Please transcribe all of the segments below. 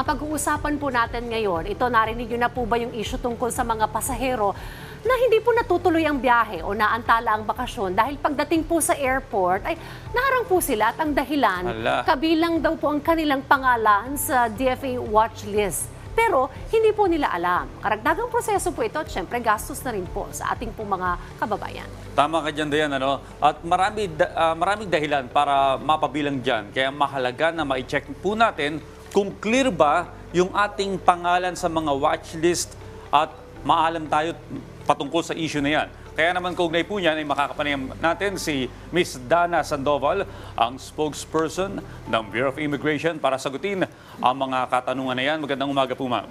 Ang pag-uusapan po natin ngayon, ito narinig nyo na po ba yung issue tungkol sa mga pasahero na hindi po natutuloy ang biyahe o naantala ang bakasyon dahil pagdating po sa airport ay naharang po sila at ang dahilan Hala. kabilang daw po ang kanilang pangalan sa DFA watch list. Pero hindi po nila alam. Karagdagang proseso po ito at syempre gastos na rin po sa ating po mga kababayan. Tama ka dyan, Dayan. Ano? At marami, ah, maraming dahilan para mapabilang dyan. Kaya mahalaga na ma-check po natin kung clear ba yung ating pangalan sa mga watchlist at maalam tayo patungkol sa issue na yan. Kaya naman kaugnay po niyan ay makakapanayam natin si Miss Dana Sandoval, ang spokesperson ng Bureau of Immigration para sagutin ang mga katanungan na yan. Magandang umaga po, ma'am.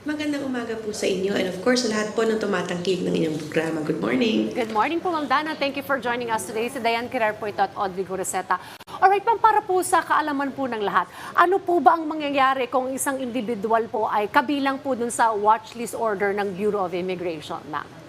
Magandang umaga po sa inyo and of course sa lahat po ng tumatangkig ng inyong programa. Good morning. Good morning po, Ma'am Dana. Thank you for joining us today. Si Diane Kirar po ito at Audrey Guraseta. Alright, ma'am, para po sa kaalaman po ng lahat, ano po ba ang mangyayari kung isang individual po ay kabilang po dun sa watchlist order ng Bureau of Immigration, ma'am?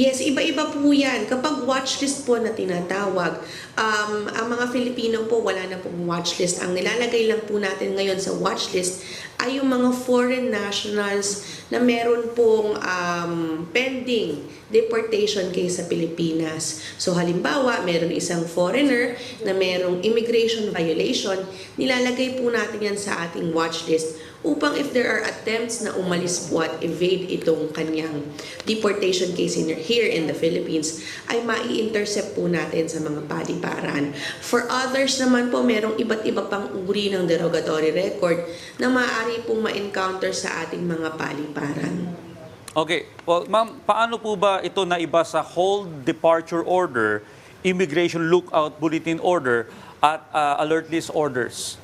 Yes, iba-iba po yan. Kapag watchlist po na tinatawag, um, ang mga Filipino po wala na pong watchlist. Ang nilalagay lang po natin ngayon sa watchlist ay yung mga foreign nationals na meron pong um, pending deportation case sa Pilipinas. So halimbawa, meron isang foreigner na merong immigration violation, nilalagay po natin yan sa ating watchlist upang if there are attempts na umalis po at evade itong kanyang deportation case in, here in the Philippines, ay mai-intercept po natin sa mga paliparan. For others naman po, merong iba't iba pang uri ng derogatory record na maaari pong ma-encounter sa ating mga paliparan. Okay. Well, ma'am, paano po ba ito naiba sa hold departure order, immigration lookout bulletin order, at uh, alert list orders?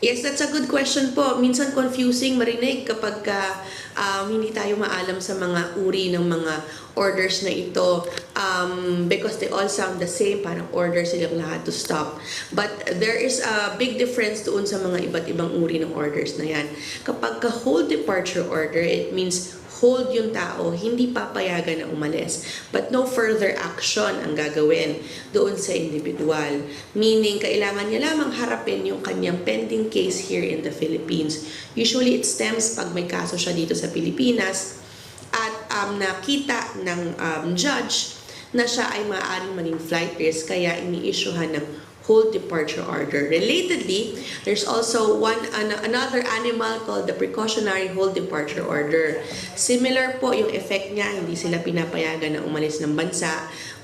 Yes, that's a good question po. Minsan confusing marinig kapag ka, um, hindi tayo maalam sa mga uri ng mga orders na ito um, because they all sound the same, parang orders silang lahat to stop. But there is a big difference doon sa mga iba't ibang uri ng orders na yan. Kapag ka hold departure order, it means hold yung tao, hindi papayagan na umalis. But no further action ang gagawin doon sa individual. Meaning, kailangan niya lamang harapin yung kanyang pending case here in the Philippines. Usually, it stems pag may kaso siya dito sa Pilipinas at um, nakita ng um, judge na siya ay maaaring maging flight risk kaya ini-issuehan ng hold departure order. Relatedly, there's also one an- another animal called the precautionary hold departure order. Similar po yung effect niya, hindi sila pinapayagan na umalis ng bansa.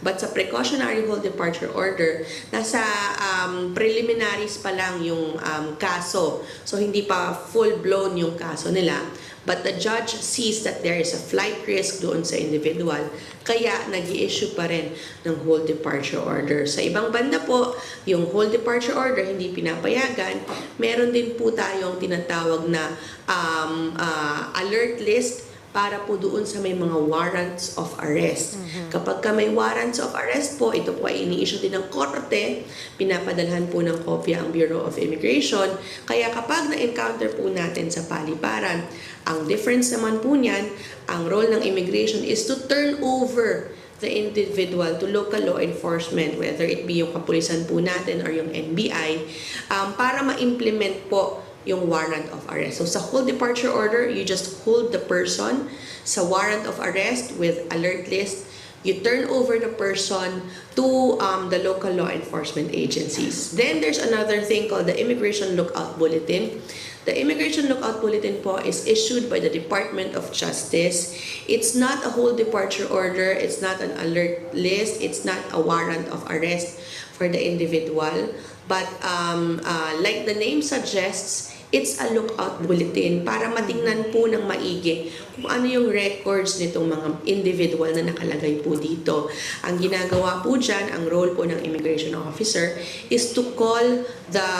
But sa precautionary hold departure order, nasa um, preliminaries pa lang yung um, kaso. So hindi pa full-blown yung kaso nila. But the judge sees that there is a flight risk doon sa individual, kaya nag issue pa rin ng hold departure order. Sa ibang banda po, yung hold departure order hindi pinapayagan, meron din po tayong tinatawag na um, ah, alert list para po doon sa may mga warrants of arrest. Kapag ka may warrants of arrest po, ito po ay ini-issue din ng korte, pinapadalhan po ng kopya ang Bureau of Immigration. Kaya kapag na-encounter po natin sa paliparan, ang difference naman po niyan, ang role ng immigration is to turn over the individual to local law enforcement, whether it be yung kapulisan po natin or yung NBI, um, para ma-implement po yung warrant of arrest. So sa hold departure order, you just hold the person. Sa warrant of arrest with alert list, you turn over the person to um, the local law enforcement agencies. Then there's another thing called the Immigration Lookout Bulletin. The Immigration Lookout Bulletin po is issued by the Department of Justice. It's not a whole departure order, it's not an alert list, it's not a warrant of arrest for the individual. But um, uh, like the name suggests, it's a lookout bulletin para matingnan po ng maigi kung ano yung records nitong mga individual na nakalagay po dito. Ang ginagawa po dyan, ang role po ng immigration officer is to call the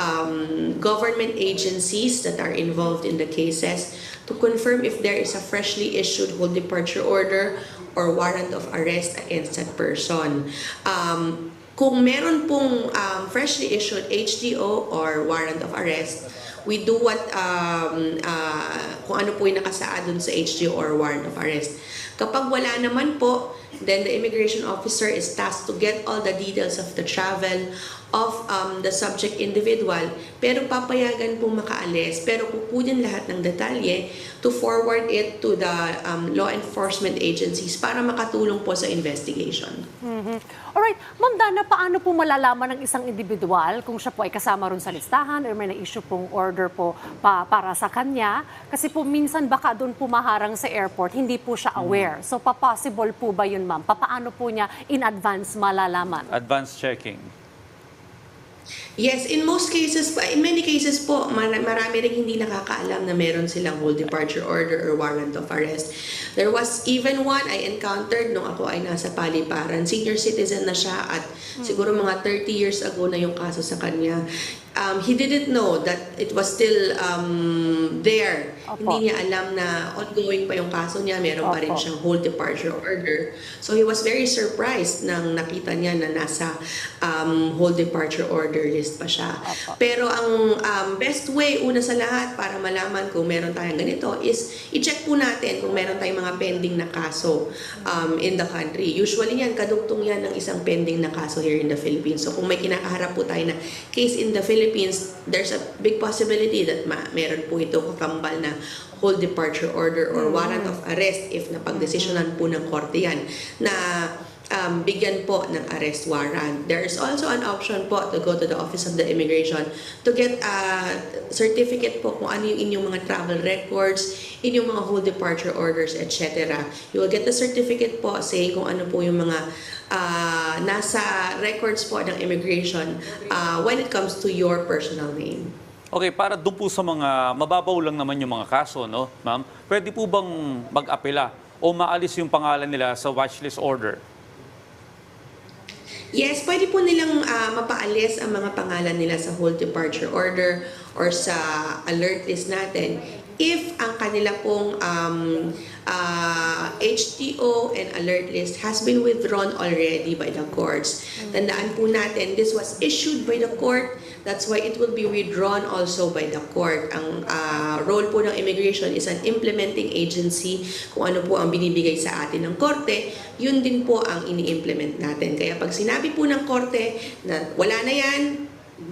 um, government agencies that are involved in the cases to confirm if there is a freshly issued hold departure order or warrant of arrest against that person. Um, kung meron pong um, freshly issued HDO or warrant of arrest, we do what, um, uh, kung ano po yung nakasaad dun sa HDO or warrant of arrest. Kapag wala naman po, Then the immigration officer is tasked to get all the details of the travel of um, the subject individual. Pero papayagan po makaalis. Pero kukunin lahat ng detalye to forward it to the um, law enforcement agencies para makatulong po sa investigation. Alright, Ma'am Dana, paano po malalaman ng isang individual kung siya po ay kasama ron sa listahan or may na-issue pong order po pa, para sa kanya? Kasi po minsan baka doon pumaharang sa airport, hindi po siya aware. So, pa-possible po ba yun, ma'am? Papaano po niya in advance malalaman? Advanced checking. Yes, in most cases, in many cases po, mar- marami rin hindi nakakaalam na meron silang whole departure order or warrant of arrest. There was even one I encountered nung ako ay nasa paliparan. Senior citizen na siya at siguro mga 30 years ago na yung kaso sa kanya. Um, he didn't know that it was still um, there. Opo. Hindi niya alam na ongoing pa yung kaso niya, meron pa rin Opo. siyang whole departure order. So he was very surprised nang nakita niya na nasa um, whole departure order list pa siya. Opo. Pero ang um, best way, una sa lahat, para malaman kung meron tayong ganito is i-check po natin kung meron tayong mga pending na kaso um, in the country. Usually yan, kadugtong yan ng isang pending na kaso here in the Philippines. So kung may kinakaharap po tayo na case in the Philippines, there's a big possibility that ma meron po ito kakambal na whole departure order or warrant of arrest if napagdesisyonan po ng korte yan na um, bigyan po ng arrest warrant. There is also an option po to go to the Office of the Immigration to get a certificate po kung ano yung inyong mga travel records, inyong mga whole departure orders, etc. You will get the certificate po saying kung ano po yung mga ah, nasa records po ng immigration ah, when it comes to your personal name. Okay, para doon po sa mga mababaw lang naman yung mga kaso, no, ma'am? Pwede po bang mag-apela o maalis yung pangalan nila sa watchlist order? Yes, pwede po nilang ah, mapaalis ang mga pangalan nila sa whole departure order or sa alert list natin if ang kanila pong um, ah, HTO and alert list has been withdrawn already by the courts. Tandaan po natin, this was issued by the court. That's why it will be withdrawn also by the court. Ang ah, role po ng immigration is an implementing agency. Kung ano po ang binibigay sa atin ng korte, yun din po ang ini-implement natin. Kaya pag sinabi po ng korte na wala na yan,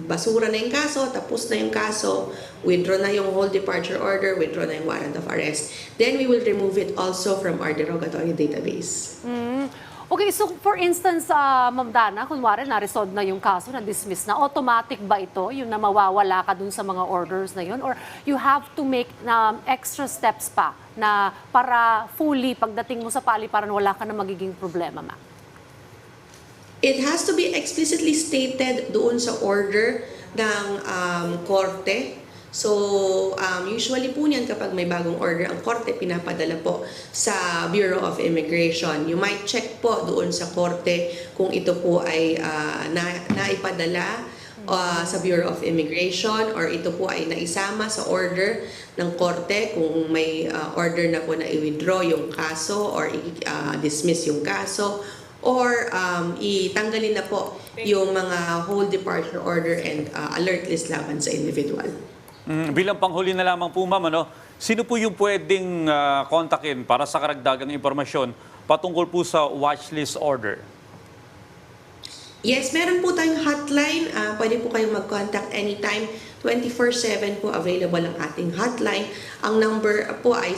basura na yung kaso, tapos na yung kaso, withdraw na yung whole departure order, withdraw na yung warrant of arrest, then we will remove it also from our derogatory database. Mm. Okay, so for instance, uh, Ma'am Dana, kunwari na-resolve na yung kaso, na-dismiss na, automatic ba ito, yung na mawawala ka dun sa mga orders na yun? Or you have to make um, extra steps pa na para fully, pagdating mo sa paliparan, wala ka na magiging problema, ma'am? It has to be explicitly stated doon sa order ng um, korte. So, um, usually po niyan kapag may bagong order ang korte, pinapadala po sa Bureau of Immigration. You might check po doon sa korte kung ito po ay ah, na, naipadala ah, sa Bureau of Immigration or ito po ay naisama sa order ng korte kung may ah, order na po na i-withdraw yung kaso or i-dismiss yung kaso or um, itanggalin na po yung mga whole departure order and uh, alert list laban sa individual. Mm, bilang panghuli na lamang po, ma'am, ano, sino po yung pwedeng ah, kontakin para sa karagdagang impormasyon patungkol po sa watchlist order? Yes, meron po tayong hotline. Ah, pwede po kayong mag-contact anytime. 24-7 po available ang ating hotline. Ang number po ay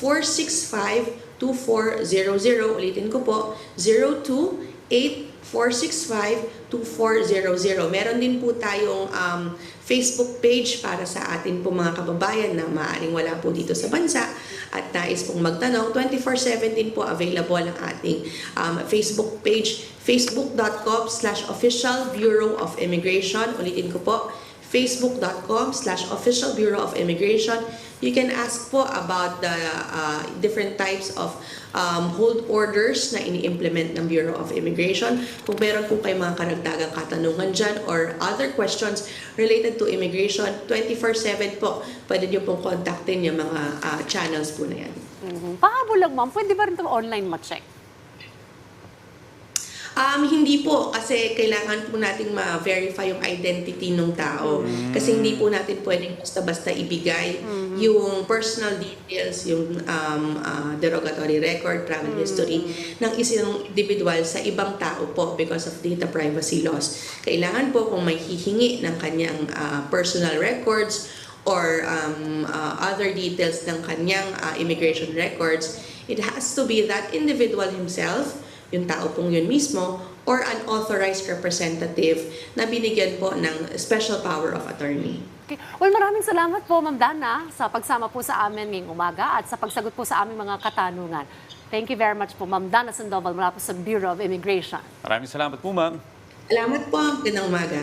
02-8465-2400. Ulitin ko po, 02-8465-2400. Meron din po tayong um, Facebook page para sa atin po mga kababayan na maaaring wala po dito sa bansa at nais pong magtanong. 24-7 din po available ang ating um, Facebook page facebook.com slash official Bureau of Immigration. Ulitin ko po, facebook.com slash official Bureau of Immigration. You can ask po about the uh, different types of um, hold orders na ini-implement ng Bureau of Immigration. Kung meron po kayong mga karagdagang katanungan dyan or other questions related to immigration, 24-7 po, pwede nyo pong kontaktin yung mga uh, channels po na yan. Mhm. Pahabol lang, ma'am, pwede ba rin ito online ma-check? Um, hindi po, kasi kailangan po nating ma-verify yung identity ng tao. Kasi hindi po natin pwedeng basta-basta ibigay yung personal details, yung um, ah, derogatory record, travel history ng isang individual sa ibang tao po because of data privacy laws. Kailangan po kung may hihingi ng kanyang ah, personal records or um, ah, other details ng kanyang ah, immigration records, it has to be that individual himself yung tao pong yun mismo, or an authorized representative na binigyan po ng special power of attorney. Okay. Well, maraming salamat po, Ma'am Dana, sa pagsama po sa amin ngayong umaga at sa pagsagot po sa aming mga katanungan. Thank you very much po, Ma'am Dana Sandoval mula po sa Bureau of Immigration. Maraming salamat po, ma'am. Salamat po, magandang umaga.